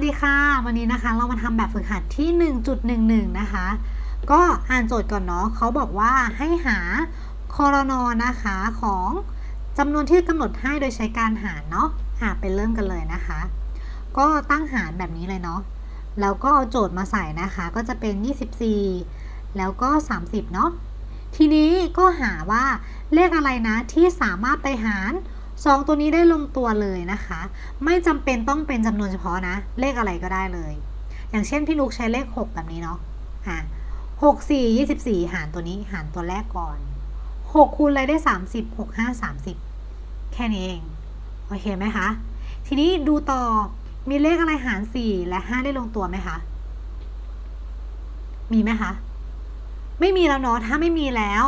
วัสดีค่ะ วันนี้นะคะเรามาทำแบบฝึกหัดที่ 1.11 นะคะ ก็อ่านโจทย์ก่อนเนาะเขาบอกว่าให้หาคอรนอนะคะของจำนวนที่กำหนดให้โดยใช้การหารเนาะอะไปเริ่มกันเลยนะคะ ก็ตั้งหารแบบนี้เลยเนาะแล้วก็เอาโจทย์มาใส่นะคะก็จะเป็น 24 แล้วก็ 30 เนาะทีนี้ก็หาว่าเลขอะไรนะที่สามารถไปหาร 2 ตัวนี้ได้ลงตัวเลยนะคะ ไม่จำเป็นต้องเป็นจำนวนเฉพาะนะ เลขอะไรก็ได้เลย อย่างเช่นพี่นุกใช้เลข 6 แบบนี้เนาะอะ6 4 24หารตัวนี้หารตัวแรกก่อน6คูณอะไรได้30 6 5 30แค่นี้เอง โอเคไหมคะ ทีนี้ดูต่อมีเลขอะไรหาร4และ5ได้ลงตัวไหมคะ มีไหมคะ ไม่มีแล้วเนาะถ้าไม่มีแล้ว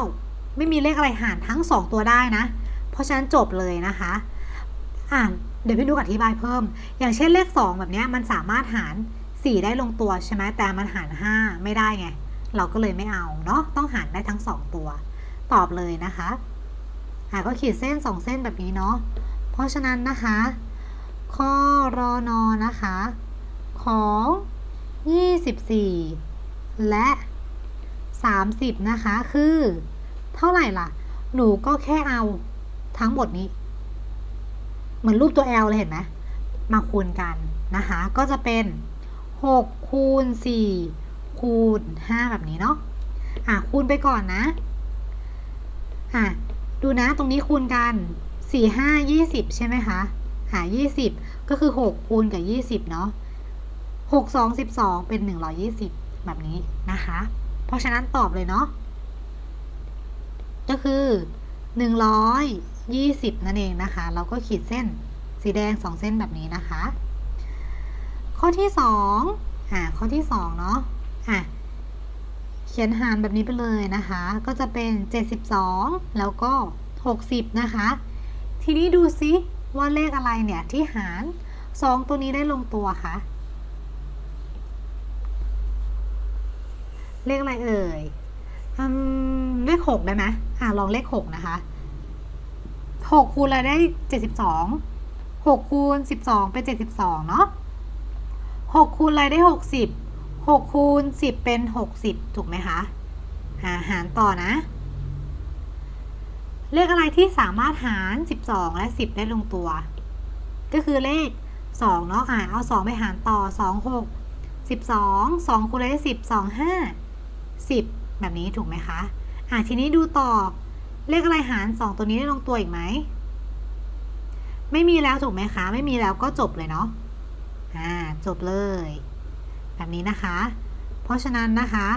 ไม่มีเลขอะไรหารทั้ง2ตัวได้นะ เพราะฉะนั้นจบเลยนะคะ อ่านเดี๋ยวพี่นุกอธิบายเพิ่ม อย่างเช่นเลข 2 แบบนี้มันสามารถหาร 4 ได้ลงตัวใช่ไหมแต่มันหาร 5 ไม่ได้ไง เราก็เลยไม่เอาเนาะต้องหารได้ทั้ง 2 ตัว ตอบเลยนะคะอ่าก็ขีดเส้น 2 เส้นแบบนี้เนาะเพราะฉะนั้นนะคะ ข้อรอนอนะคะ ของ 24 และ 30 นะคะ คือ เท่าไหร่ล่ะ หนูก็แค่เอา ทั้งหมดนี้ เหมือนรูปตัว L เลยเห็นไหมมาคูณกันนะคะ ก็จะเป็น6คูณ4คูณ5แบบนี้เนาะอะคูณไปก่อนนะอะดูนะตรงนี้คูณกัน4 5 20 ใช่ไหมคะหา 20 ก็คือ 6 คูณกับ 20 เนาะ6 2 12 เป็น 120 แบบนี้นะคะ เพราะฉะนั้นตอบเลยเนาะ ก็คือ 120นั่นเองนะคะ เราก็ขีดเส้นสีแดง 2 เส้นแบบนี้นะคะ ข้อที่2อ่าข้อที่2เนาะอะเขียนหารแบบนี้ไปเลยนะคะ ก็จะเป็น 72 แล้วก็ 60 นะคะ ทีนี้ดูซิว่าเลขอะไรเนี่ยที่หาร 2 ตัวนี้ได้ลงตัวคะเลขอะไรเอ่ยอืมเลขหกได้ไหมอะลองเลขหกนะคะ หกคูณอะไรได้เจ็ดสิบสองหกคูณสิบสองเป็นเจ็ดสิบสองเนาะหกคูณอะไรได้หกสิบหกคูณสิบเป็นหกสิบถูกไหมคะหาหารต่อนะ เลขอะไรที่สามารถหารสิบสองและสิบได้ลงตัว ก็คือเลขสองเนาะอ่าเอาสองไปหารต่อสองหกสิบสองสองคูณอะไรได้สิบสองห้า10แบบนี้ถูกไหมคะอะทีนี้ดูต่อ เลขอะไรหาร 2 ตัวนี้ได้ลงตัวอีกไหม ไม่มีแล้วถูกไหมคะ ไม่มีแล้วก็จบเลยเนาะอ่าจบเลย แบบนี้นะคะ เพราะฉะนั้นนะคะ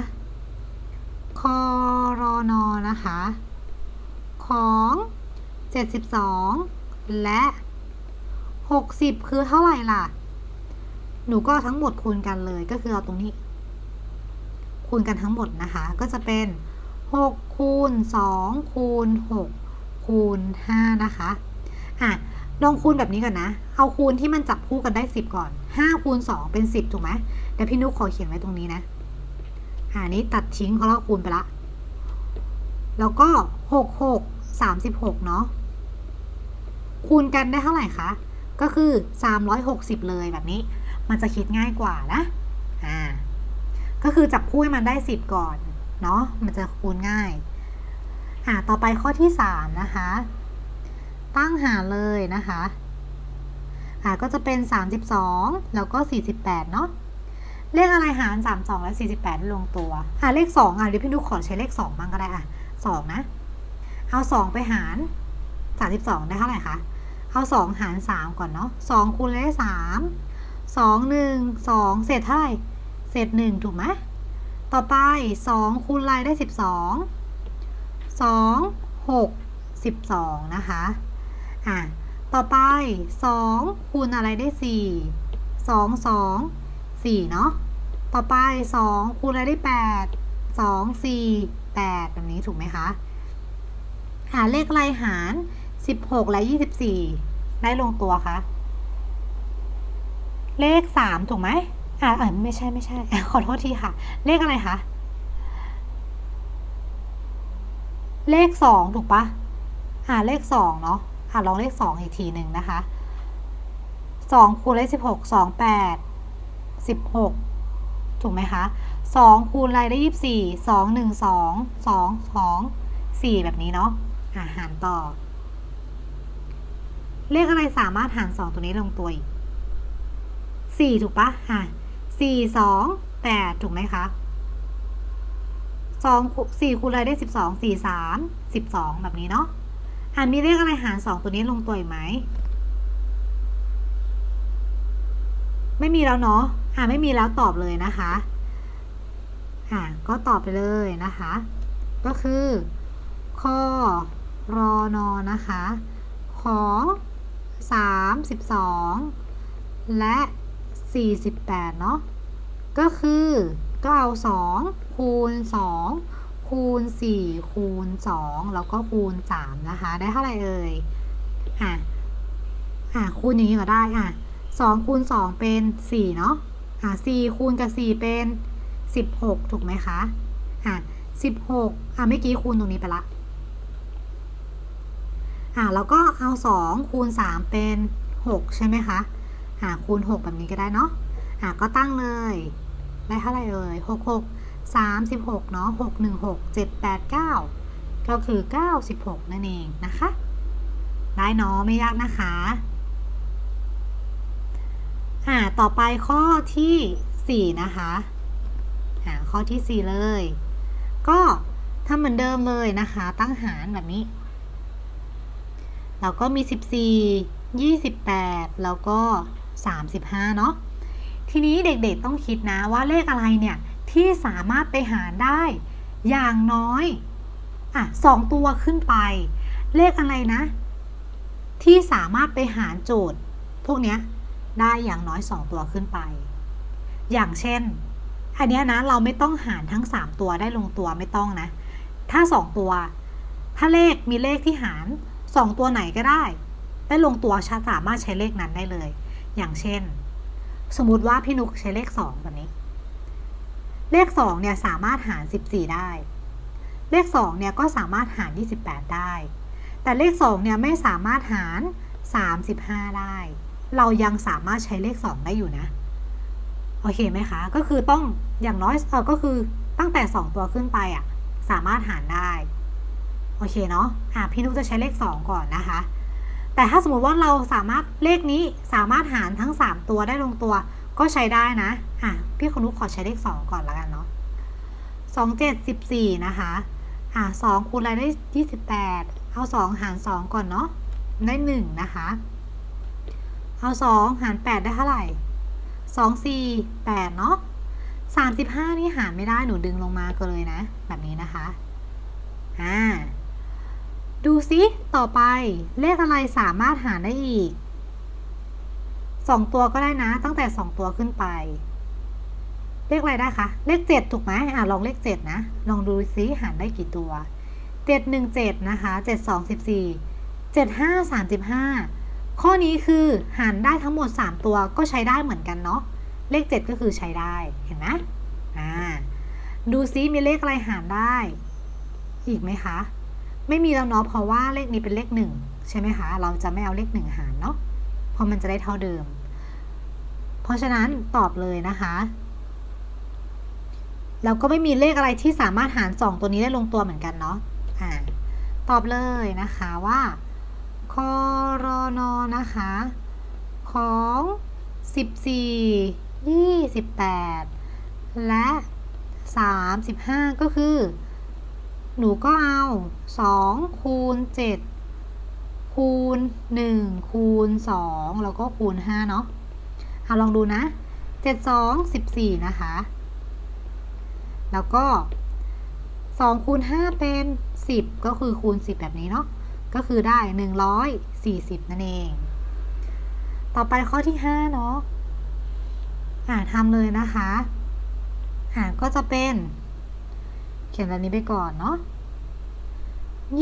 คอรอนอนะคะ ของ 72 และ 60 คือเท่าไหร่ล่ะ หนูก็ทั้งหมดคูณกันเลยก็คือเอาตรงนี้ คูณกันทั้งหมดนะคะ ก็จะเป็น 6 คูณ 2 คูณ 6 คูณ 5 นะคะ อะ ลองคูณแบบนี้ก่อนนะ เอาคูณที่มันจับคู่กันได้ 10 ก่อน 5 คูณ 2 เป็น 10 ถูกไหมเดี๋ยวพี่นุ๊กขอเขียนไว้ตรงนี้นะ อ่านี้ตัดทิ้งเขาแล้วคูณไปละ แล้วก็ 6 6 36 เนาะ คูณกันได้เท่าไหร่คะ ก็คือ 360 เลยแบบนี้ มันจะคิดง่ายกว่านะ อ่า ก็คือจับคู่ให้มันได้ 10 ก่อน เนาะมันจะคูณง่ายอ่าต่อไปข้อที่ 3 นะคะ ตั้งหารเลยนะคะอ่าก็จะเป็น 32 แล้วก็ 48 เนาะเลขอะไรหาร 32 และ 48ลงตัวอ่าเลข 2อะเดี๋ยวพี่นุกขอใช้เลข 2 บ้างก็ได้อะ2นะ เอา 2 ไปหาร 32 ได้เท่าไหร่คะเอา 2 หาร 3 ก่อนเนาะ2คูณได้3 2 1 2 เศษเท่าไหร่ เศษหนึ่งถูกไหม ต่อไปสองคูณลายได้สิบสองสองหกสิบสองนะคะ อะ ต่อไปสองคูณอะไรได้สี่สองสองสี่เนาะ ต่อไปสองคูณอะไรได้แปดสองสี่แปดแบบนี้ถูกไหมคะ หาเลขอะไรหารสิบหกและยี่สิบสี่ได้ลงตัวคะเลขสามถูกไหม อ่าเออไม่ใช่ไม่ใช่ ขอโทษทีค่ะ เลขอะไรคะเลขสองถูกปะอ่าเลขสองเนาะอ่าลองเลขสองอีกทีหนึ่งนะคะสองคูณเลขสิบหกสองแปดสิบหกถูกไหมคะสองคูณอายได้ยี่สี่สองหนึ่งสองสองสองสี่แบบนี้เนาะอ่าหารต่อ เลขอะไรสามารถหารสองตัวนี้ลงตัวอีกสี่ถูกปะอ่า 4 2 8 ถูกไหมคะ2 4คูณอะไรได้ 12 4 3 12 แบบนี้เนาะหารมีเลขอะไรหาร 2 ตัวนี้ลงตัวอีกไหม ไม่มีแล้วเนาะหาไม่มีแล้วตอบเลยนะคะหาก็ตอบไปเลยนะคะ ก็คือคอรอนอนะคะ ขอ 32 และ 48 เนาะก็คือก็เอา 2 คูณ 2 คูณ 4 คูณ 2 แล้วก็คูณ 3 นะคะ ได้เท่าไหร่เอ่ยอะอะคูณอย่างนี้ก็ได้อะ2คูณ 2 เป็น 4 เนาะอะ4คูณกับ 4 เป็น 16 ถูกไหมคะอะ16อะเมื่อกี้คูณตรงนี้ไปละอะแล้วก็เอา 2 คูณ 3 เป็น 6 ใช่ไหมคะ อะคูณ 6 แบบนี้ก็ได้เนาะอะก็ตั้งเลย ได้เท่าไหร่เอ่ย6 6 36เนาะ6 1 6 7 8 9 ก็คือ 96 นั่นเองนะคะ ได้เนาะไม่ยากนะคะอ่าต่อไปข้อที่ 4 นะคะอ่าข้อที่ 4 เลย ก็ทำเหมือนเดิมเลยนะคะ ตั้งหารแบบนี้ เราก็มี 14 28 แล้วก็ 35 เนาะทีนี้เด็กๆต้องคิดนะว่าเลขอะไรเนี่ย ที่สามารถไปหารได้อย่างน้อยอะสองตัวขึ้นไป เลขอะไรนะ ที่สามารถไปหารโจทย์ พวกเนี้ยได้อย่างน้อย 2 ตัวขึ้นไป อย่างเช่น อันนี้นะเราไม่ต้องหารทั้ง 3 ตัวได้ลงตัวไม่ต้องนะ ถ้า 2 ตัว ถ้าเลขมีเลขที่หาร 2 ตัวไหนก็ได้ ได้ลงตัวชาสามารถใช้เลขนั้นได้เลย อย่างเช่น สมมุติว่าพี่นุกใช้เลข2แบบนี้ เลข2เนี่ยสามารถหาร14ได้ เลข2เนี่ยก็สามารถหาร28ได้ แต่เลข2เนี่ยไม่สามารถหาร35ได้ เรายังสามารถใช้เลข2ได้อยู่นะโอเคไหมคะ ก็คือต้องอย่างน้อยเออก็คือตั้งแต่ 2 ตัวขึ้นไปอะ สามารถหารได้ โอเคเนาะอะพี่นุกจะใช้เลข 2 ก่อนนะคะ แต่ถ้าสมมติว่าเราสามารถเลขนี้สามารถหารทั้ง 3 ตัวได้ลงตัว ก็ใช้ได้นะอะพี่คนุกขอใช้เลข 2 ก่อนล้วกันเนาะ2 7 14นะคะอะ2คูณอะไรได้28เอา2หาร2ก่อนเนาะได้1นะคะ เอา2หาร8ได้เท่าไหร่2 4 8เนาะ35นี่หารไม่ได้หนูดึงลงมาก็เลยนะ แบบนี้นะคะอ่า ดูซิ ต่อไปเลขอะไรสามารถหารได้อีก 2 ตัวก็ได้นะ ตั้งแต่ 2 ตัวขึ้นไป เลขอะไรได้คะ เลข 7 ถูกไหมอ่าลองเลข 7 นะ ลองดูซิหารได้กี่ตัว 7 1 7 นะคะ 7 2 14 7 5 35 ข้อนี้คือหารได้ทั้งหมด 3 ตัวก็ใช้ได้เหมือนกันเนาะ เลข 7 ก็คือใช้ได้ เห็นไหมอ่า ดูซิมีเลขอะไรหารได้ อีกไหมคะ ไม่มีแล้วเนาะเพราะว่าเลขนี้เป็นเลข1ใช่ไหมคะ เราจะไม่เอาเลข1หารเนาะเพราะมันจะได้เท่าเดิม เพราะฉะนั้นตอบเลยนะคะแล้วก็ไม่มีเลขอะไรที่สามารถหาร 2 ตัวนี้ได้ลงตัวเหมือนกันเนาะอ่าตอบเลยนะคะว่าคอรอนอนะคะ ของ 14 28 และ 35 ก็คือ หนูก็เอา 2 คูณ 7 คูณ 1 คูณ 2 แล้วก็คูณ 5 เนาะเอาลองดูนะ 7 2 14 นะคะ แล้วก็ 2 คูณ 5 เป็น 10 ก็คือคูณ 10 แบบนี้เนาะก็คือได้ 140 นั่นเอง ต่อไปข้อที่ 5 เนาะอ่าทำเลยนะคะอ่าก็จะเป็น เขียนแบบนี้ไปก่อนเนาะ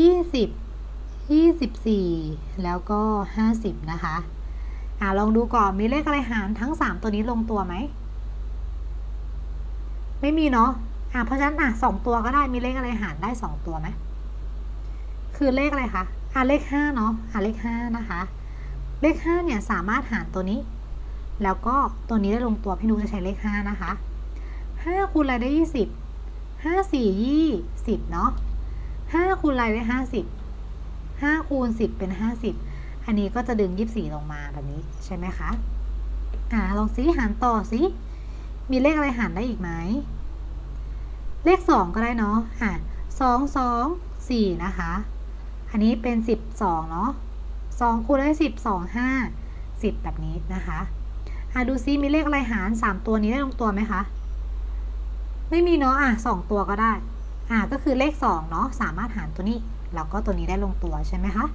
20 24แล้วก็50นะคะอ่าลองดูก่อนมีเลขอะไรหารทั้ง3ตัวนี้ลงตัวไหม ไม่มีเนาะอ่าเพราะฉะนั้นอะสองตัวก็ได้มีเลขอะไรหารได้2ตัวไหมคือเลขอะไรคะอ่าเลข5เนาะอ่าเลข5นะคะ เลข5เนี่ยสามารถหารตัวนี้ แล้วก็ตัวนี้ได้ลงตัวพี่นุจะใช้เลขห้านะคะห้าคูณอะไรได้ยี่สิบ ห้าสี่ยี่สิบเนาะห้าคูณอะไรได้ห้าสิบห้าคูณสิบเป็นห้าสิบอันนี้ก็จะดึงยี่สิบสี่ลงมาแบบนี้ใช่ไหมคะ อ่าลองซิหารต่อสิมีเลขอะไรหารได้อีกไหม เลขสองก็ได้เนาะ อะสองสองสี่นะคะ อันนี้เป็นสิบสองเนาะสองคูณได้สิบสองห้าสิบแบบนี้นะคะ อะดูซิมีเลขอะไรหารสามตัวนี้ได้ลงตัวไหมคะ ไม่มีเนาะอะสองตัวก็ได้ อะก็คือเลขสองเนาะสามารถหารตัวนี้ แล้วก็ตัวนี้ได้ลงตัวใช่ไหมคะ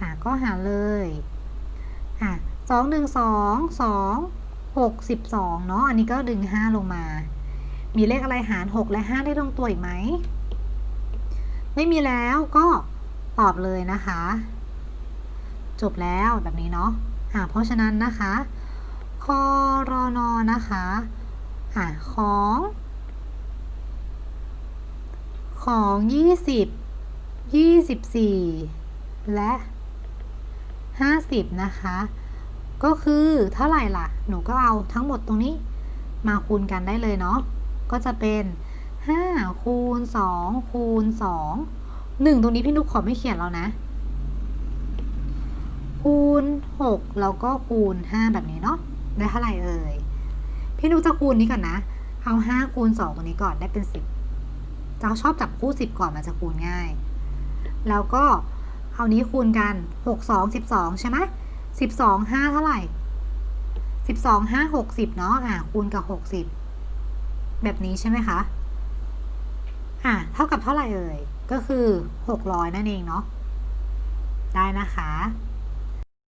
อะก็หารเลยอะสองหนึ่งสองสองหกสิบสองเนาะอันนี้ก็ดึงห้าลงมา มีเลขอะไรหารหกและห้าได้ลงตัวอีกไหมไม่มีแล้วก็ตอบเลยนะคะ จบแล้วแบบนี้เนาะอะเพราะฉะนั้นนะคะคอรอนอนะคะอะของ ของยี่สิบยี่สิบสี่และ50นะคะ ก็คือเท่าไหร่ล่ะ หนูก็เอาทั้งหมดตรงนี้มาคูณกันได้เลยเนาะ ก็จะเป็น5คูณ2คูณ2 1ตรงนี้พี่นุกขอไม่เขียนแล้วนะ คูณ6แล้วก็คูณ5แบบนี้เนาะ ได้เท่าไหร่เอ่ย พี่นุกจะคูณนี้ก่อนนะ เอา5คูณ2ตรงนี้ก่อนได้เป็น 10จะชอบจับคู่ 10 ก่อนมันจะคูณง่าย แล้วก็เอานี้คูณกันหกสองสิบสองใช่ไหมสิบสองห้าเท่าไหร่สิบสองห้าหกสิบเนาะอ่าคูณกับหกสิบแบบนี้ใช่ไหมคะ อ่าเท่ากับเท่าไหร่เอ่ย ก็คือหกร้อยนั่นเองเนาะ ได้นะคะ